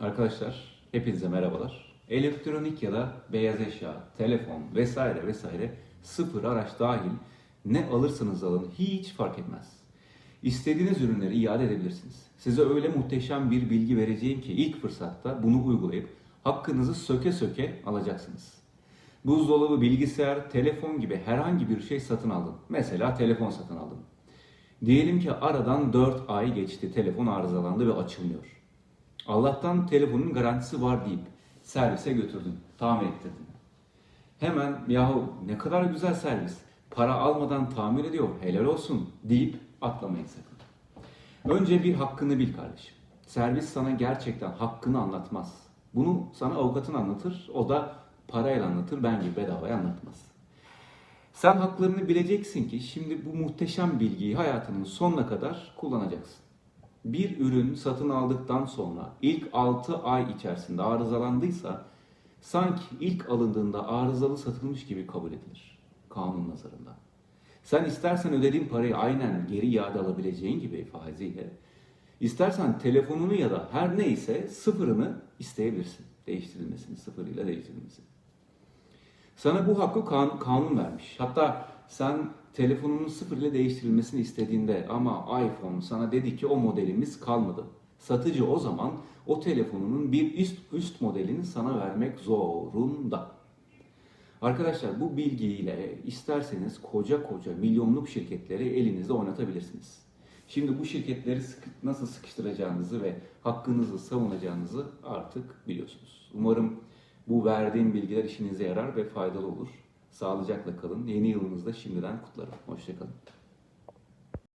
Arkadaşlar hepinize merhabalar. Elektronik ya da beyaz eşya, telefon vesaire vesaire sıfır araç dahil ne alırsanız alın hiç fark etmez. İstediğiniz ürünleri iade edebilirsiniz. Size öyle muhteşem bir bilgi vereceğim ki ilk fırsatta bunu uygulayıp hakkınızı söke söke alacaksınız. Buzdolabı, bilgisayar, telefon gibi herhangi bir şey satın aldın. Mesela telefon satın aldın. Diyelim ki aradan 4 ay geçti, telefon arızalandı ve açılmıyor. Allah'tan telefonun garantisi var deyip servise götürdün, tamir ettirdin. Hemen yahu ne kadar güzel servis, para almadan tamir ediyor, helal olsun deyip atlamayın sakın. Önce bir hakkını bil kardeşim. Servis sana gerçekten hakkını anlatmaz. Bunu sana avukatın anlatır, o da parayla anlatır, ben gibi bedavaya anlatmaz. Sen haklarını bileceksin ki şimdi bu muhteşem bilgiyi hayatının sonuna kadar kullanacaksın. Bir ürün satın aldıktan sonra ilk 6 ay içerisinde arızalandıysa sanki ilk alındığında arızalı satılmış gibi kabul edilir kanun nazarında. Sen istersen ödediğin parayı aynen geri iade alabileceğin gibi faiziyle, istersen telefonunu ya da her neyse sıfırını isteyebilirsin. Değiştirilmesini, sıfırıyla değiştirilmesini. Sana bu hakkı kan- kanun vermiş. Hatta sen telefonunun sıfır ile değiştirilmesini istediğinde ama iPhone sana dedi ki o modelimiz kalmadı. Satıcı o zaman o telefonunun bir üst, üst modelini sana vermek zorunda. Arkadaşlar bu bilgiyle isterseniz koca koca milyonluk şirketleri elinizde oynatabilirsiniz. Şimdi bu şirketleri nasıl sıkıştıracağınızı ve hakkınızı savunacağınızı artık biliyorsunuz. Umarım bu verdiğim bilgiler işinize yarar ve faydalı olur. Sağlıcakla kalın. Yeni yılınızda şimdiden kutlarım. Hoşçakalın.